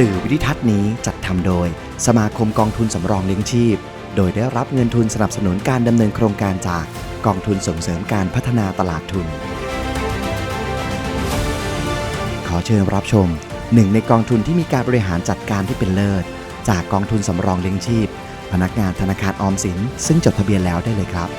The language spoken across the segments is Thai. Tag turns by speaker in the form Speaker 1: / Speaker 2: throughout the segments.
Speaker 1: สื่อวิดิทัศน์นี้จัดทำโดย สมาคมกองทุนสำรองเลี้ยงชีพ โดยได้รับเงินทุนสนับสนุนการดำเนินโครงการจากกองทุนส่งเสริมการพัฒนาตลาดทุน ขอเชิญรับชมหนึ่งในกองทุนที่มีการบริหารจัดการที่เป็นเลิศ จากกองทุนสำรองเลี้ยงชีพ พนักงานธนาคารออมสิน ซึ่งจดทะเบียนแล้วได้เลยครับ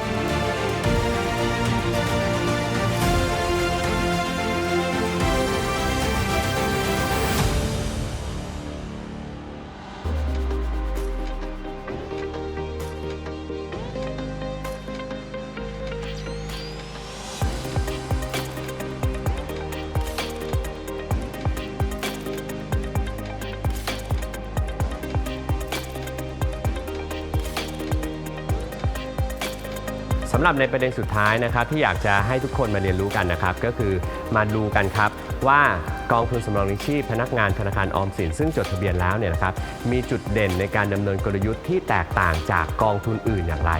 Speaker 2: สำหรับในประเด็นสุดท้ายนะครับที่อยากจะให้ทุกคนมาเรียนรู้กันนะครับ ก็คือมาดูกันครับว่ากองทุนสำรองเลี้ยงชีพพนักงานธนาคารออมสิน ซึ่งจดทะเบียนแล้วเนี่ยนะครับมีจุดเด่นในการดำเนินกลยุทธ์ที่แตกต่างจากกองทุนอื่นอย่างไร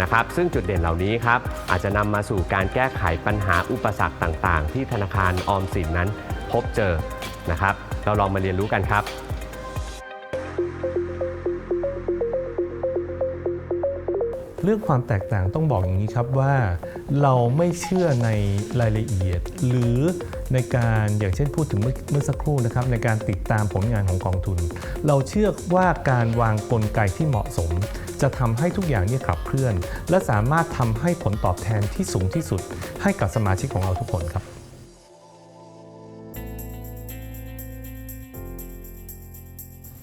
Speaker 2: นะครับซึ่งจุดเด่นเหล่านี้ครับอาจจะนำมาสู่การแก้ไขปัญหาอุปสรรคต่าง ๆ ที่ธนาคารออมสินนั้นพบเจอนะครับ เราลองมาเรียนรู้กันครับ
Speaker 3: เรื่องความแตกต่างต้องบอกอย่างนี้ครับว่าเราไม่เชื่อในรายละเอียด หรือในการอย่างเช่นพูดถึงเมื่อสักครู่นะครับในการติดตามผลงานของกองทุน เราเชื่อว่าการวางกลไกที่เหมาะสม จะทำให้ทุกอย่างเนี่ยขับเคลื่อน และสามารถทำให้ผลตอบแทนที่สูงที่สุด ให้กับสมาชิกของเราทุกคนครับ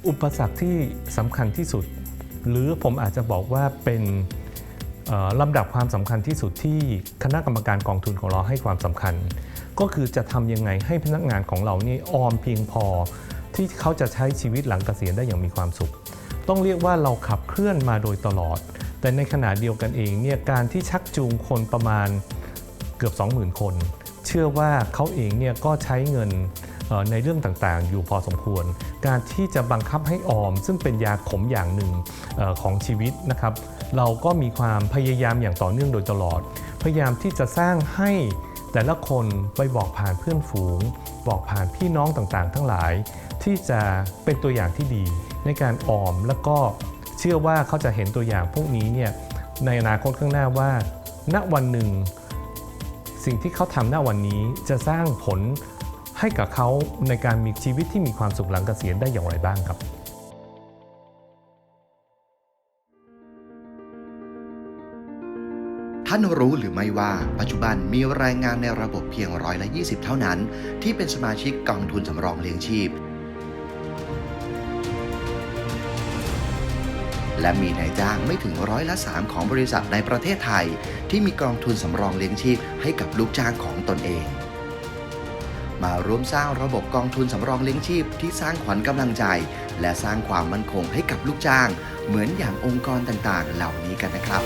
Speaker 3: อุปสรรคที่สำคัญที่สุด หรือผมอาจจะบอกว่าเป็น ลำดับความสำคัญที่สุดที่คณะกรรมการกองทุนของเราให้ความสำคัญ ก็คือจะทำยังไงให้พนักงานของเรานี่ออมเพียงพอ ที่เขาจะใช้ชีวิตหลังเกษียณได้อย่างมีความสุข ต้องเรียกว่าเราขับเคลื่อนมาโดยตลอด แต่ในขณะเดียวกันเองเนี่ยการที่ชักจูงคนประมาณเกือบ 20,000 คน เชื่อว่าเขาเองเนี่ยก็ใช้เงิน ในเรื่องต่างๆ อยู่พอสมควร การที่จะบังคับให้ออม ซึ่งเป็นยาขมอย่างหนึ่งของชีวิตนะครับ เราก็มีความพยายามอย่างต่อเนื่องโดยตลอด พยายามที่จะสร้างให้แต่ละคนไปบอกผ่านเพื่อนฝูง บอกผ่านพี่น้องต่างๆ ทั้งหลาย ที่จะเป็นตัวอย่างที่ดี ในการออมแล้วก็เชื่อว่าเขาจะเห็นตัวอย่างพวกนี้เนี่ยในอนาคตข้างหน้าว่า ณวันหนึ่ง สิ่งที่เขาทำณวันนี้จะสร้างผล ให้กับเขาในการมีชีวิตที่มีความสุขหลังเกษียณได้อย่างไรบ้างครับ
Speaker 1: ท่านรู้หรือไม่ว่าปัจจุบันมีแรงงานในระบบเพียงร้อยละ20 เท่านั้น ที่เป็นสมาชิกกองทุนสำรองเลี้ยงชีพ และมีนายจ้างไม่ถึงร้อยละ 3 ของบริษัทในประเทศไทย ที่มีกองทุนสำรองเลี้ยงชีพให้กับลูกจ้างของตนเอง มาร่วมสร้างระบบกองทุนสำรองเลี้ยงชีพที่สร้างขวัญกำลังใจ และสร้างความมั่นคงให้กับลูกจ้าง เหมือนอย่างองค์กรต่างๆ เหล่านี้กันนะครับ